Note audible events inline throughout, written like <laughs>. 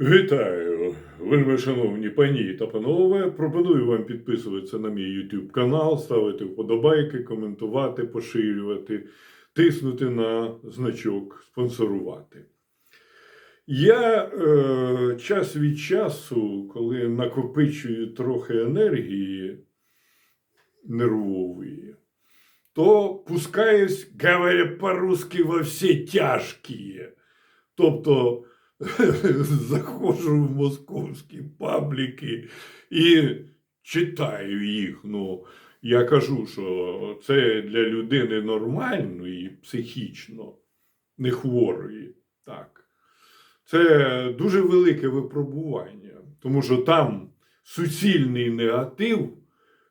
Вітаю, вельми шановні пані та панове. Пропоную вам підписуватися на мій YouTube канал, ставити вподобайки, коментувати, поширювати, тиснути на значок спонсорувати. Я е, час від часу, коли накопичую трохи енергії нервової, то пускаюсь, говоря по-русски, во всі тяжкі. Тобто <laughs> заходжу в московські пабліки і читаю їх. Ну, я кажу, що це для людини нормальної, психічно, не хворої. Так. Це дуже велике випробування, тому що там суцільний негатив,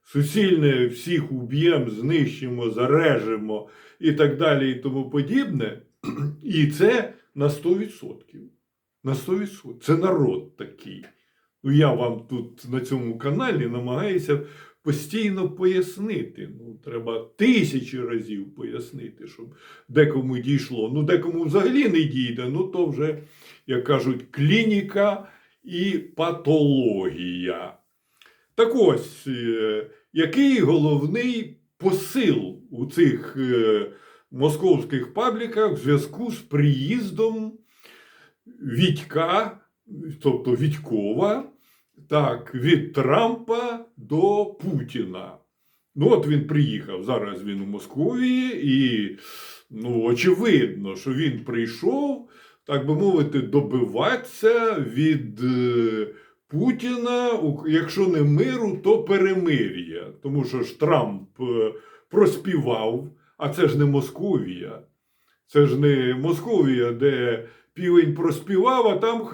суцільне всіх уб'ємо, знищимо, зарежемо і так далі, і тому подібне. <clears throat> І це на 100%. На 100%. Це народ такий. Ну, я вам тут на цьому каналі намагаюся постійно пояснити. Ну, треба тисячі разів пояснити, щоб декому дійшло. Ну, декому взагалі не дійде, ну то вже, як кажуть, клініка і патологія. Так ось, е, який головний посил у цих е, московських пабліках в зв'язку з приїздом Вітька, тобто Вітькова, так, від Трампа до Путіна. Ну, от він приїхав. Зараз він у Москві, і ну, очевидно, що він прийшов, так би мовити, добиватися від е, Путіна, якщо не миру, то перемир'я. Тому що ж Трамп е, проспівав, а це ж не Московія. Це ж не Московія, де півень проспівав, а там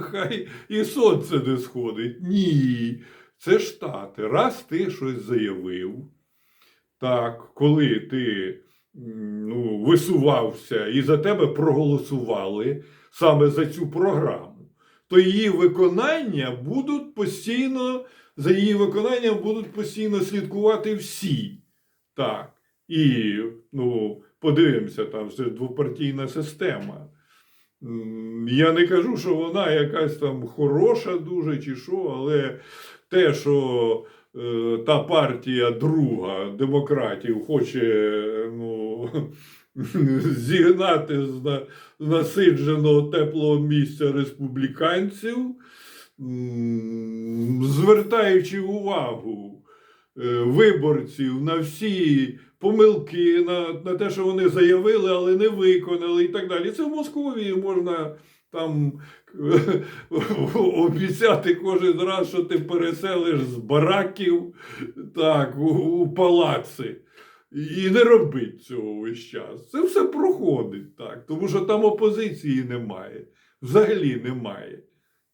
хай, і сонце не сходить. Ні. Це Штати. Раз ти щось заявив, так, коли ти ну, висувався і за тебе проголосували саме за цю програму, то її виконання будуть постійно, за її виконанням будуть постійно слідкувати всі. Так. І ну, подивимося, там це двопартійна система. Я не кажу, що вона якась там хороша дуже чи що, але те, що е, та партія друга демократів хоче ну, <laughs> зігнати з насидженого теплого місця республіканців, звертаючи увагу е, виборців на всі помилки, на, на те, що вони заявили, але не виконали, і так далі. Це в Московії можна там <laughs> обіцяти кожен раз, що ти переселиш з бараків так, у, у палаци. І не робить цього весь час. Це все проходить так, тому що там опозиції немає. Взагалі немає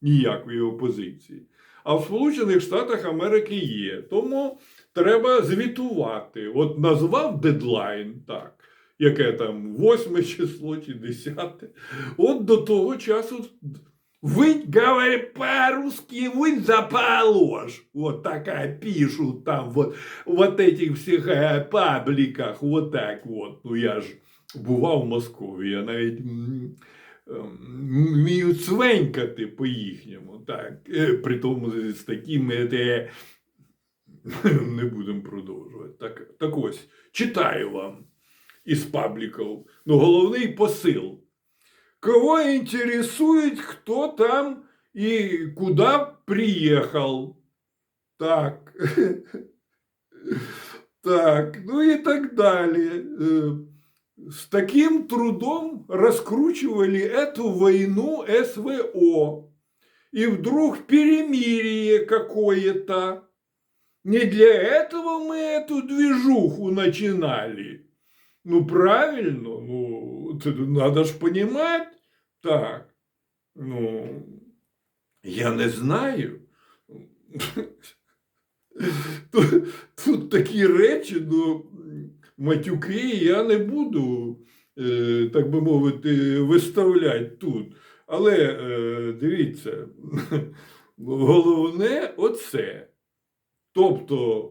ніякої опозиції А в Сполучених Штатах Америки є. Тому треба звітувати. От назвав дедлайн, так, яке там 8 число чи 10. От до того часу вынь, говори по-русски, вынь за положь. Вот такая пишут там вот, вот этих всіх е, пабліках, вот так вот. Ну я ж бував в Москві, я навіть ем, вмію цвенькати по-їхньому, так. Е, При тому з такими де, не будемо продовжувати. Так, так ось, читаю вам із пабліків. Ну, головний посил. Кого интересует, кто там и куда приехал. Так. <laughs> Так, ну и так далее. С таким трудом раскручивали эту войну СВО. И вдруг перемирие какое-то. Не для этого мы эту движуху начинали. Ну, правильно, ну, надо ж понимать. Так, ну, я не знаю. <laughs> Тут, тут такі речі, ну, матюки я не буду, е, так би мовити, виставляти тут. Але е, дивіться, <laughs> головне оце. Тобто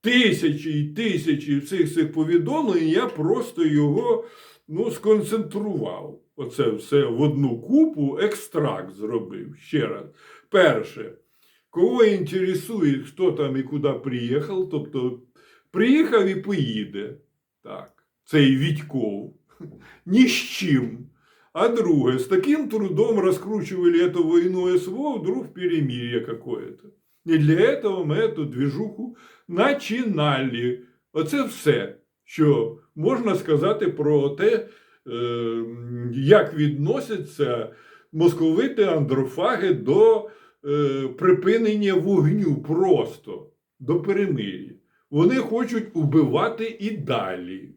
тисячі і тисячі всіх цих повідомлень, я просто його ну, сконцентрував. оце все в одну купу, екстракт зробив. Ще раз. Перше, кого інтересує, хто там і куди приїхав, тобто приїхав і поїде. Так, цей Вітьков. <laughs> Ні з чим. А друге, с таким трудом раскручивали эту войну СВО, вдруг перемирие какое-то. І для этого ми эту движуху начинали. Оце все, що можна сказати про те, е, як відносяться московити андрофаги до е, припинення вогню просто, до перемир'я. Вони хочуть убивати і далі.